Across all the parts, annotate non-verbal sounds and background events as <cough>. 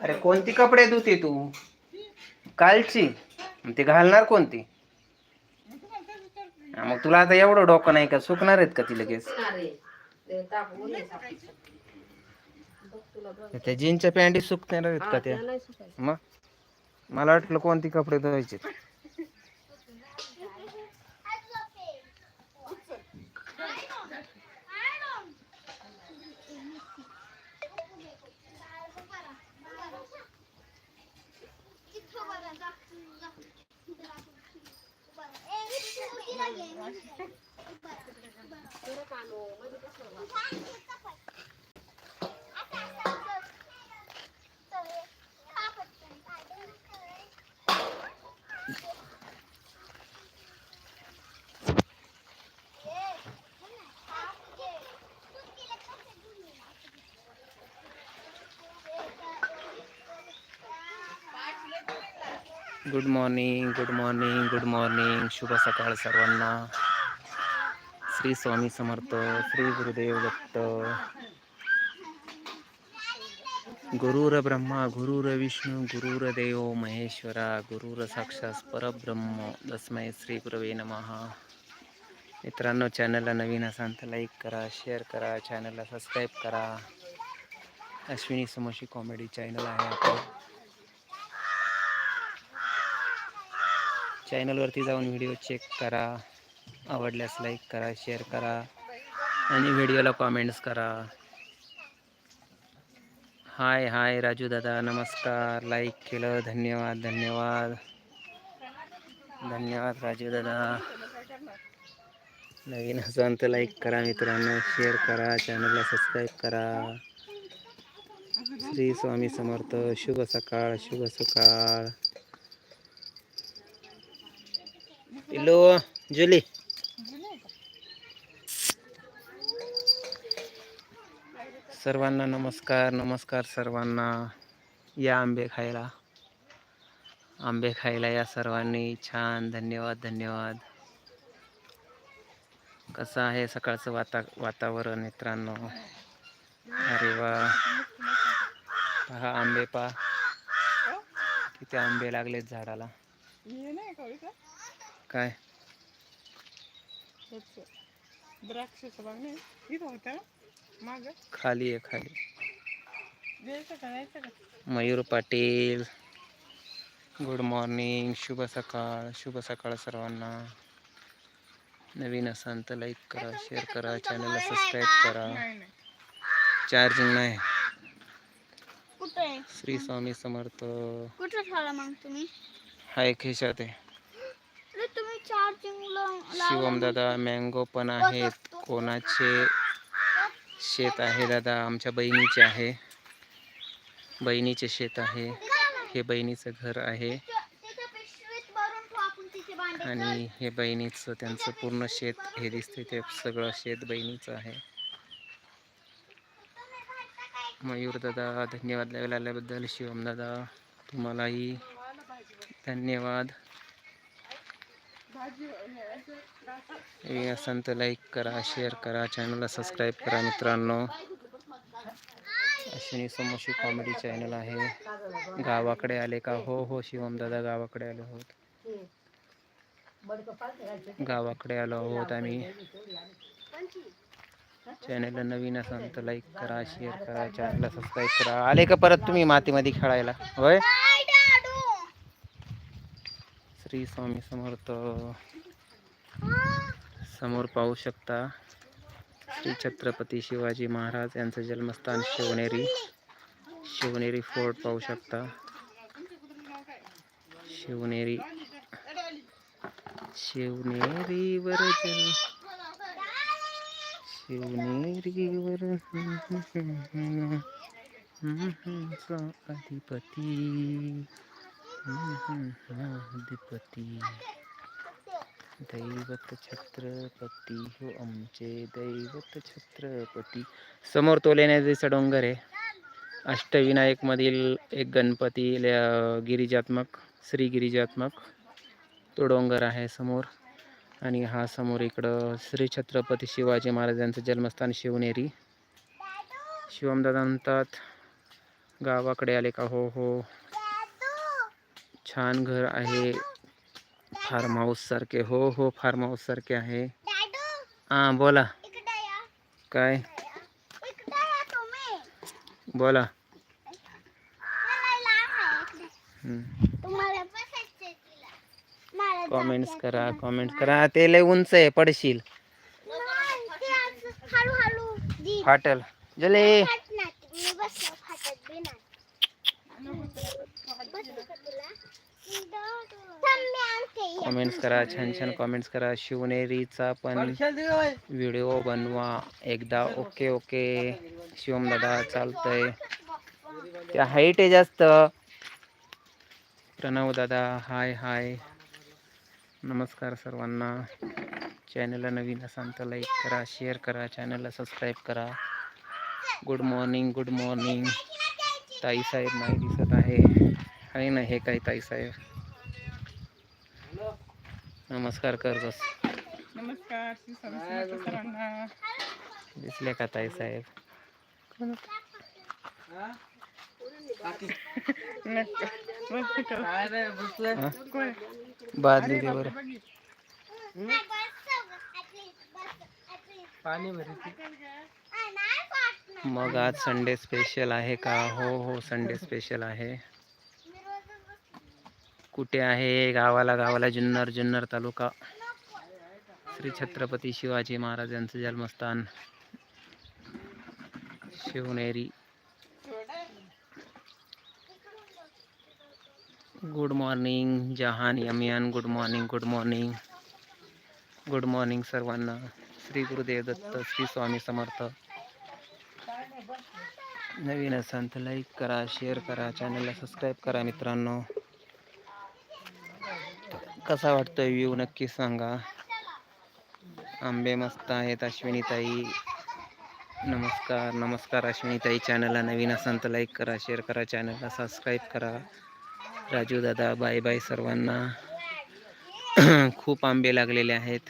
अरे कोणती कपडे धुते तू? कालची. ते घालणार कोणती? मग तुला आता एवढं डोकं नाही का? सुकणार आहेत का ती लगेच त्या जीनच्या पॅन्टी सुकणार आहेत का त्या? मग? मला वाटलं कोणती कपडे धुवायचे Good morning good morning good morning शुभ सकाळ सर्वांना. श्री स्वामी समर्थ श्री गुरुदेव दत्त. गुरुर ब्रह्मा गुरुर विष्णू गुरुर देव महेश्वरा गुरुर साक्षात परब्रह्म. तस्मै श्री गुरवे नमः. मित्रांनो चॅनलला नवीन असाल तर लाईक करा शेअर करा चॅनलला सबस्क्राईब करा. अश्विनी समोशी कॉमेडी चॅनल आहे आपलं. चॅनलवरती जाऊन व्हिडिओ चेक करा. आवडल्यास लाईक करा शेअर करा आणि व्हिडिओला कॉमेंट्स करा. हाय हाय राजू दादा नमस्कार. लाईक केलं धन्यवाद धन्यवाद. धन्यवाद राजू दादा. नवीन असाल तर लाईक करा मित्रांनो शेअर करा चॅनलला सबस्क्राईब करा. श्री स्वामी समर्थ शुभ सकाळ शुभ सकाळ. Hello Julie. सर्वांना नमस्कार नमस्कार सर्वांना. या आंबे खायला. आंबे खायला या सर्वांनी. छान धन्यवाद धन्यवाद. कसं आहे सकाळचं वाता वातावरण मित्रांनो? अरे वा. पहा आंबे पहा. किती आंबे लागलेत झाडाला. काय? इथं माग? खाली आहे खाली. का का? मयूर पाटील गुड मॉर्निंग शुभ सकाळ शुभ सकाळ सर्वांना. नवीन असाल तर लाईक करा शेअर करा चॅनलला सबस्क्राईब करा. चार्जिंग नाही. श्री स्वामी समर्थ. कुठे मग तुम्ही? हाय खिशात आहे. शिवम दादा मँगो पण आहेत कोणाचे शेत आहे दादा? आमच्या बहिणीचे आहे. बहिणीचे शेत आहे. हे बहिणीचं घर आहे. आणि हे बहिणीचं त्यांचं पूर्ण शेत हे दिसते ते सगळं शेत बहिणीचं आहे. मयूर दादा धन्यवाद. लावायला आल्याबद्दल. शिवम दादा तुम्हालाही धन्यवाद. हे असं तर लाईक करा शेअर करा चॅनलला सबस्क्राईब करा मित्रांनो. अश्विनी समोशी कॉमेडी चॅनल आहे. गावाकडे आले का? हो हो शिवम दादा गावाकडे आलो आहोत. गावाकडे आलो आहोत आम्ही. चॅनलला नवीन असाल तर लाईक करा शेअर करा चॅनलला सबस्क्राईब करा. आले का परत तुम्ही मातीमध्ये खेळायला? होय? श्री स्वामी समर्थ समोर पाहू शकता श्री छत्रपती शिवाजी महाराज यांचं जन्मस्थान शिवनेरी शिवनेरी फोर्ट पाहू शकता शिवनेरी शिवनेरीवर जल शिवनेरीवर अधिपती अधिपती दैवत छत्रपती हो आमचे दैवत छत्रपती समोर तो लेण्याद्रीचा डोंगर आहे अष्टविनायकमधील एक गणपती ल- गिरिजात्मक श्री गिरिजात्मक तो डोंगर आहे समोर आणि हा समोर इकडं श्री छत्रपती शिवाजी महाराजांचं जन्मस्थान शिवनेरी शिवमदादा म्हणतात गावाकडे आले का हो हो छान घर आहे. फार्म हाऊस सारखे. हो हो फार्म हाऊस सारखे आहे. हां बोला. काय? बोला. कॉमेंट्स करा. कॉमेंट करा. ते लय उंच आहे पडशील. फाटल. जले फाटणार ती. मी बसलो फाटत बी नाही. बसू का तुला? थांब, मी आणते. ये. कॉमेंट्स करा छान छान कॉमेंट्स करा. शिवनेरीचा पण व्हिडिओ बनवा. एकदा ओके ओके शिवम दादा चालतंय. त्या हाईट आहे जास्त. प्रणव दादा हाय हाय नमस्कार सर्वांना. चॅनलला नवीन असाल तर लाईक करा शेअर करा. चॅनलला सबस्क्राईब करा. गुड मॉर्निंग गुड मॉर्निंग ताई साहेब नाही दिसत आहे. आहे ना हे काय ताई साहेब? नमस्कार कर बस नमस्कार श्री स्वामी समर्थ सर्वांना दिसले का ताई साहेब नक्की. बस तिथं. हा? कोण? बादली दे बरं नाही, बसतो ग. at least बसतो. at least. आ, नाही फाटणार. मग आज संडे स्पेशल आहे का हो हो संडे स्पेशल आहे मी रोजच बसतो. कुठे आहे? गावाला गावाला जुन्नर जुन्नर तालुका. श्री छत्रपती शिवाजी महाराज यांचं जन्मस्थान. शिवनेरी. गुड मॉर्निंग जहान यमियान. Good morning good morning good morning सर्वांना. श्री गुरुदेव दत्त श्री स्वामी समर्थ. नवीन असाल तर लाईक करा शेअर करा चॅनलला सबस्क्राईब करा मित्रांनो. कसा वाटतोय व्ह्यू नक्की सांगा. आंबे मस्त आहेत अश्विनीताई. नमस्कार नमस्कार अश्विनीताई चॅनलला नवीन असाल तर लाईक करा शेअर करा चॅनलला सबस्क्राईब करा. राजू दादा बाय बाय सर्वांना. <clears throat> खूप आंबे लागलेले आहेत.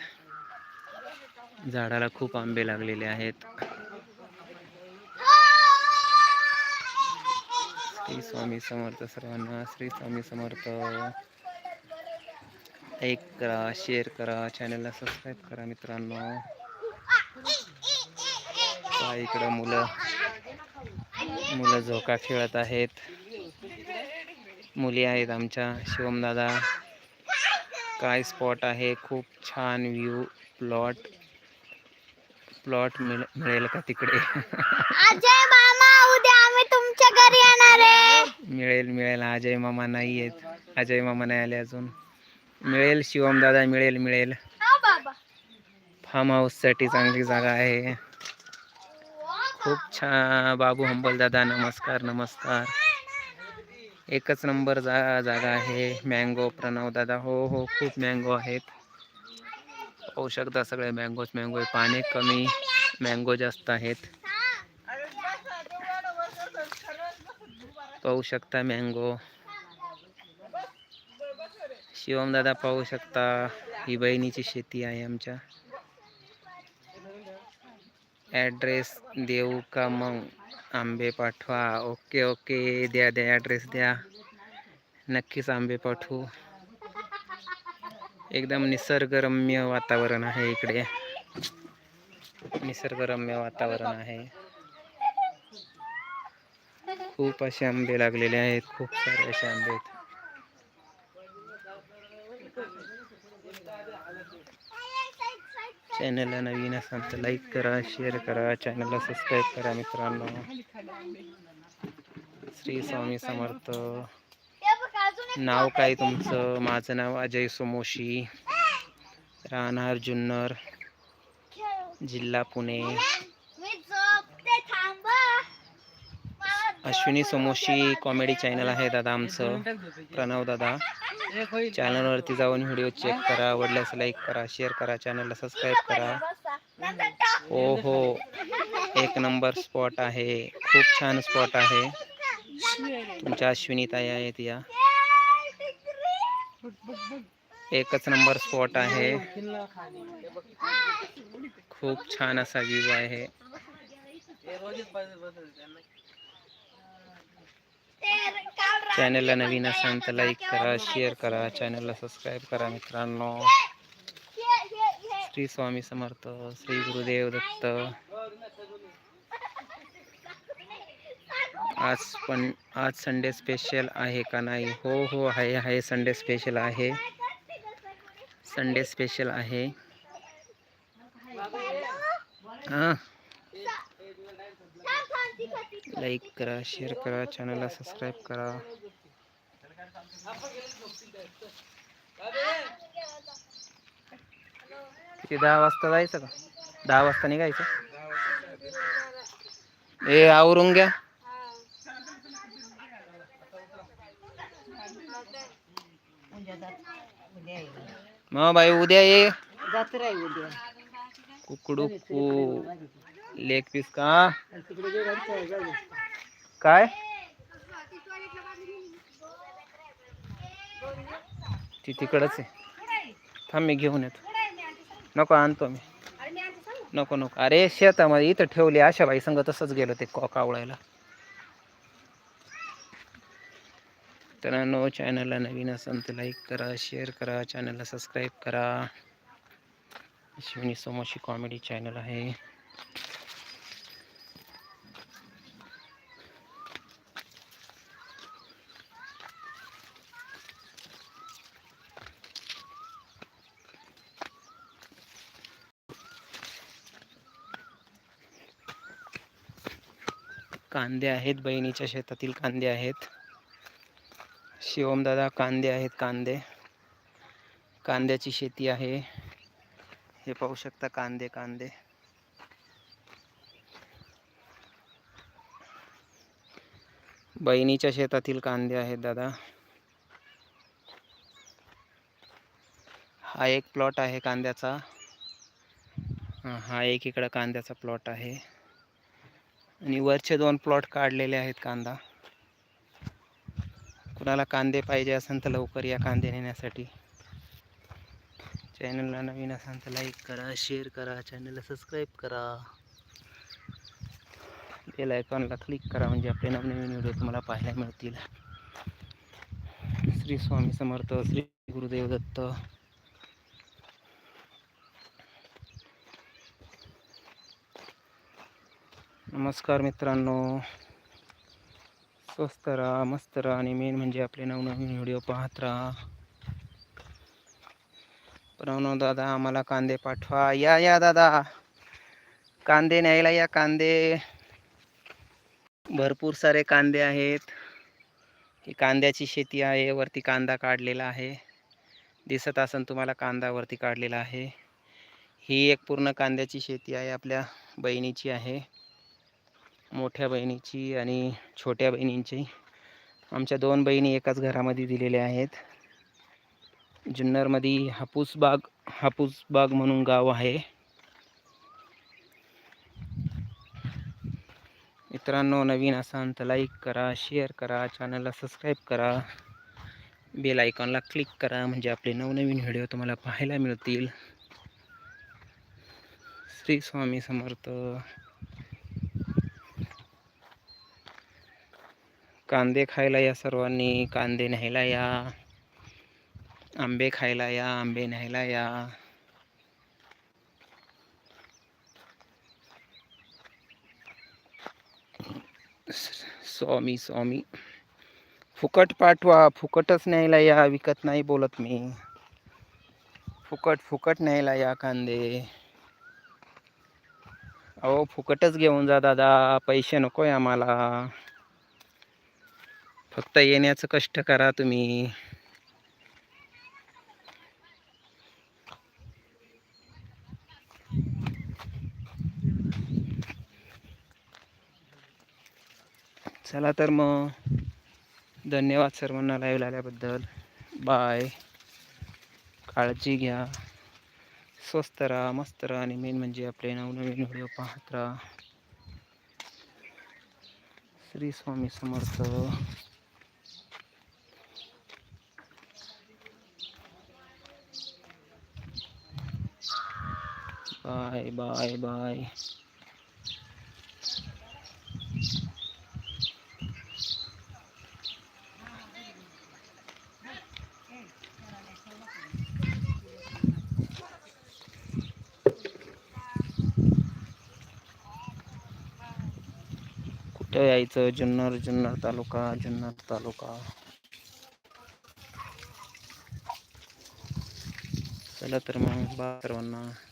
झाडाला खूप आंबे लागलेले आहेत. श्री स्वामी समर्थ सर्वांना श्री स्वामी समर्थ. लाईक करा शेअर करा चॅनलला सबस्क्राईब करा मित्रांनो. इकडं मुलं. मुलं झोका खेळत आहेत. मुली आहेत आमच्या शिवमदादा काय स्पॉट आहे? खूप छान व्ह्यू प्लॉट प्लॉट मिळ मिळेल का तिकडे? अजय मामा उद्या आम्ही तुमच्या घरी येणार मिळेल मिळेल. अजय मामा नाही आहेत अजय मामा नाही आले अजून. मिळेल शिवमदादा मिळेल मिळेल. हा बाबा. फार्म हाऊससाठी चांगली जागा आहे. खूप छान बाबू हंबल दादा नमस्कार नमस्कार. एकच नंबर जा जागा आहे मँगो प्रणव दादा. हो हो खूप मँगो आहेत. पाहू शकता सगळे मँगोच मँगो आहे. पाणी कमी मँगो जास्त आहेत. पाहू शकता मँगो शिवम दादा पाहू शकता, ही बहिणीची शेती आहे आमच्या. ॲड्रेस देऊ का मग? आंबे पाठवा. ओके ओके द्या द्या ॲड्रेस द्या. नक्कीच आंबे पाठवू. एकदम निसर्गरम्य वातावरण आहे इकडे. निसर्गरम्य वातावरण असे आंबे लागलेले आहेत. खूप सारे आहेत. चॅनलला नवीन असाल तर लाईक करा शेअर करा चॅनलला सबस्क्राईब करा मित्रांनो. श्री स्वामी समर्थ. नाव काय तुमचं? माझं नाव अजय सोमोशी. राहणार जुन्नर जिल्हा पुणे मी झोपते थांबा मला अश्विनी समोशी कॉमेडी चॅनल आहे दादा आमचं. प्रणव दादा. चॅनलवरती जाऊन व्हिडिओ चेक करा. आवडल्यास लाईक करा शेअर करा चॅनलला सबस्क्राईब करा. हो हो एक नंबर स्पॉट आहे. खूप छान स्पॉट आहे. तुमच्या अश्विनी ताई आहेत या. एकच नंबर स्पॉट आहे. खूप छान असा व्ह्यू आहे. चॅनलला नवीन असाल तर लाईक करा शेअर करा चॅनलला सबस्क्राईब करा मित्रांनो श्री स्वामी समर्थ श्री गुरुदेव दत्त आज पण आज संडे स्पेशल आहे का नाही? हो हो आहे आहे संडे स्पेशल आहे. संडे स्पेशल आहे. हाँ. लाईक करा शेअर करा चॅनलला सबस्क्राईब करा. किती दहा वाजता जायचं का? दहा वाजता निघायचं? ए आवरून घ्या. मग बाई उद्या ये. उद्या. कुकडू लेग पीस का? काय? ती तिकडच आहे. थांब मी घेऊन येतो. नको आणतो मी. नको नको. अरे शेतामध्ये इथं ठेवली आशा बाई संग तसंच गेलो ते कॉक आवळायला. मित्रांनो चॅनलला नवीन असेल तर लाईक करा शेअर करा चॅनलला सबस्क्राईब करा. शिवनी सोमोशी कॉमेडी चॅनल आहे. कांदे आहेत बहिणीच्या शेतातील कांदे आहेत. शिवमदादा कांदे आहेत कांदे. कांद्याची शेती आहे. हे पाहू शकता कांदे कांदे. बहिणीच्या शेतातील कांदे आहेत दादा. हा एक प्लॉट आहे कांद्याचा. हा, हा एक इकडं कांद्याचा प्लॉट आहे. आणि वरचे दोन प्लॉट काढलेले आहेत कांदा. कुणाला कांदे पाहिजे असेल तर लवकर या कांदे नेण्यासाठी. चॅनलला नवीन असाल तर लाईक करा शेअर करा चॅनलला सबस्क्राईब करा. बेल आयकॉनला क्लिक करा म्हणजे आपले नवनवीन व्हिडिओ तुम्हाला पाहायला मिळतील. श्री स्वामी समर्थ श्री गुरुदेव दत्त. नमस्कार मित्रांनो. स्वस्त राहा मस्त राहा आणि मेन म्हणजे आपले नवनवीन व्हिडिओ पाहत राहा. प्रणव दादा आम्हाला कांदे पाठवा. या या दादा. कांदे न्यायला या कांदे. भरपूर सारे कांदे आहेत. ही कांद्याची शेती आहे वरती कांदा काढलेला आहे. दिसत असन तुम्हाला कांदा वरती काढलेला आहे. ही एक पूर्ण कांद्याची शेती आहे आपल्या बहिणीची आहे. मोठ्या बहिणीची आणि छोट्या बहिणींची. आमच्या दोन बहिणी एकाच घरामध्ये दिलेल्या आहेत. जुन्नरमध्ये हापूस बाग हापूस बाग म्हणून गाव आहे. मित्रांनो नवीन असाल तर लाईक करा शेअर करा चॅनलला सबस्क्राईब करा. बेल आयकॉनला क्लिक करा म्हणजे आपले नवनवीन व्हिडिओ तुम्हाला पाहायला मिळतील. श्री स्वामी समर्थ. कांदे खायला या सर्वांनी. कांदे न्यायला या. आंबे खायला या आंबे न्यायला या. स्वामी स्वामी. फुकट पाठवा फुकटच न्यायला या विकत नाही बोलत मी. फुकट फुकट न्यायला या कांदे. अहो फुकटच घेऊन जा दादा पैसे नकोय आम्हाला. फक्त येण्याचं कष्ट करा तुम्ही. चला तर मग. धन्यवाद सर्वांना लाईव्ह आल्याबद्दल बाय काळजी घ्या. स्वस्त राहा मस्त राहा आणि मेन म्हणजे आपले नवनवीन व्हिडिओ पाहत राहा. श्री स्वामी समर्थ. bye bye bye. Ya itu jenar jenar taluka jenar taluka. Salah terima kasih